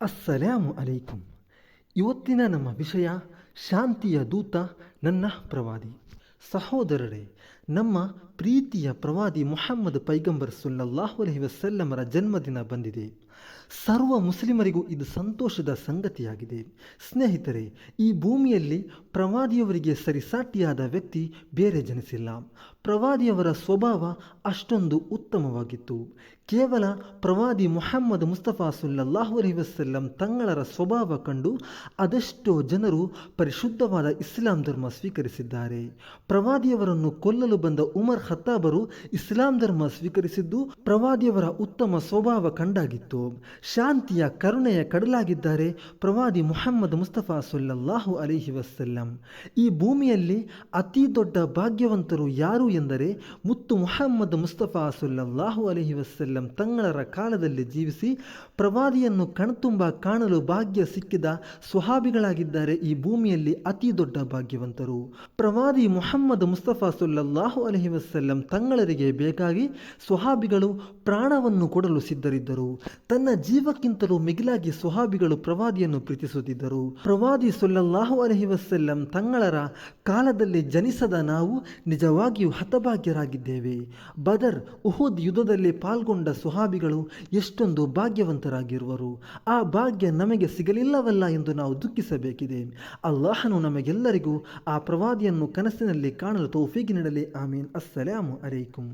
ಅಸ್ಸಲಾಮು ಅಲೈಕುಂ ಇವತ್ತಿನ ನಮ್ಮ ವಿಷಯ ಶಾಂತಿಯ ದೂತ ನನ್ನ ಪ್ರವಾದಿ. ಸಹೋದರರೇ ನಮ್ಮ ಪ್ರೀತಿಯ ಪ್ರವಾದಿ ಮೊಹಮ್ಮದ್ ಪೈಗಂಬರ್ ಸುಲ್ಲಲ್ಲಾಹು ಅಲೈಹಿ ವಸಲ್ಲಮರ ಜನ್ಮದಿನ ಬಂದಿದೆ. ಸರ್ವ ಮುಸ್ಲಿಮರಿಗೂ ಇದು ಸಂತೋಷದ ಸಂಗತಿಯಾಗಿದೆ. ಸ್ನೇಹಿತರೆ, ಈ ಭೂಮಿಯಲ್ಲಿ ಪ್ರವಾದಿಯವರಿಗೆ ಸರಿಸಾಟಿಯಾದ ವ್ಯಕ್ತಿ ಬೇರೆ ಜನಿಸಿಲ್ಲ. ಪ್ರವಾದಿಯವರ ಸ್ವಭಾವ ಅಷ್ಟೊಂದು ಉತ್ತಮವಾಗಿತ್ತು. ಕೇವಲ ಪ್ರವಾದಿ ಮೊಹಮ್ಮದ್ ಮುಸ್ತಫಾ ಸುಲ್ಲಲ್ಲಾಹು ಅಲೈಹಿ ವಸಲ್ಲಂ ತಂಗಳರ ಸ್ವಭಾವ ಕಂಡು ಅದೆಷ್ಟೋ ಜನರು ಪರಿಶುದ್ಧವಾದ ಇಸ್ಲಾಂ ಧರ್ಮ ಸ್ವೀಕರಿಸಿದ್ದಾರೆ. ಪ್ರವಾದಿಯವರನ್ನು ಕೊಲ್ಲಲು ಬಂದ ಉಮರ್ ಖತ್ತಾಬರು ಇಸ್ಲಾಂ ಧರ್ಮ ಸ್ವೀಕರಿಸಿದ್ದು ಪ್ರವಾದಿಯವರ ಉತ್ತಮ ಸ್ವಭಾವ ಕಂಡಾಗಿತ್ತು. ಶಾಂತಿಯ ಕರುಣೆಯ ಕಡಲಾಗಿದ್ದಾರೆ ಪ್ರವಾದಿ ಮುಹಮ್ಮದ್ ಮುಸ್ತಫಾ ಸುಲ್ಲಾಹು ಅಲಿಹಿ ವಸಲ್ಲಂ. ಈ ಭೂಮಿಯಲ್ಲಿ ಅತಿ ದೊಡ್ಡ ಭಾಗ್ಯವಂತರು ಯಾರು ಎಂದರೆ ಮುತ್ತು ಮುಹಮ್ಮದ್ ಮುಸ್ತಫಾ ಸುಲ್ಲಾಹು ಅಲಿಹಿ ವಸಲ್ಲಂ ತಂಗಳರ ಕಾಲದಲ್ಲಿ ಜೀವಿಸಿ ಪ್ರವಾದಿಯನ್ನು ಕಣ್ತುಂಬ ಕಾಣಲು ಭಾಗ್ಯ ಸಿಕ್ಕಿದ ಸ್ವಹಾಬಿಗಳಾಗಿದ್ದಾರೆ ಈ ಭೂಮಿಯಲ್ಲಿ ಅತಿ ದೊಡ್ಡ ಭಾಗ್ಯವಂತರು. ಪ್ರವಾದಿ ಮುಹಮ್ಮದ್ ಮುಸ್ತಫಾ ಸುಲ್ಲಲ್ಲಾಹು ಅಲಹಿ ವಸಲ್ಲಂ ತಂಗಳರಿಗೆ ಬೇಕಾಗಿ ಸುಹಾಬಿಗಳು ಪ್ರಾಣವನ್ನು ಕೊಡಲು ಸಿದ್ಧರಿದ್ದರು. ತನ್ನ ಜೀವಕ್ಕಿಂತಲೂ ಮಿಗಿಲಾಗಿ ಸುಹಾಬಿಗಳು ಪ್ರವಾದಿಯನ್ನು ಪ್ರೀತಿಸುತ್ತಿದ್ದರು. ಪ್ರವಾದಿ ಸೊಲ್ಲಲ್ಲಾಹು ಅಲಹಿ ವಸಲ್ಲಂ ತಂಗಳರ ಕಾಲದಲ್ಲಿ ಜನಿಸದ ನಾವು ನಿಜವಾಗಿಯೂ ಹತಭಾಗ್ಯರಾಗಿದ್ದೇವೆ. ಬದರ್ ಉಹುದ್ ಯುದ್ಧದಲ್ಲಿ ಪಾಲ್ಗೊಂಡ ಸುಹಾಬಿಗಳು ಎಷ್ಟೊಂದು ಭಾಗ್ಯವಂತರಾಗಿರುವರು. ಆ ಭಾಗ್ಯ ನಮಗೆ ಸಿಗಲಿಲ್ಲವಲ್ಲ ಎಂದು ನಾವು ದುಃಖಿಸಬೇಕಿದೆ. ಅಲ್ಲಾಹನು ನಮಗೆಲ್ಲರಿಗೂ ಆ ಪ್ರವಾದಿಯನ್ನು ಕನಸಿನಲ್ಲಿ ಕಾಣಲು ತೌಫೀಗಿ ನೀಡಲಿ. ಆಮೀನ್ ಅಸ್ಸಲಾಮು ಅಲೈಕುಂ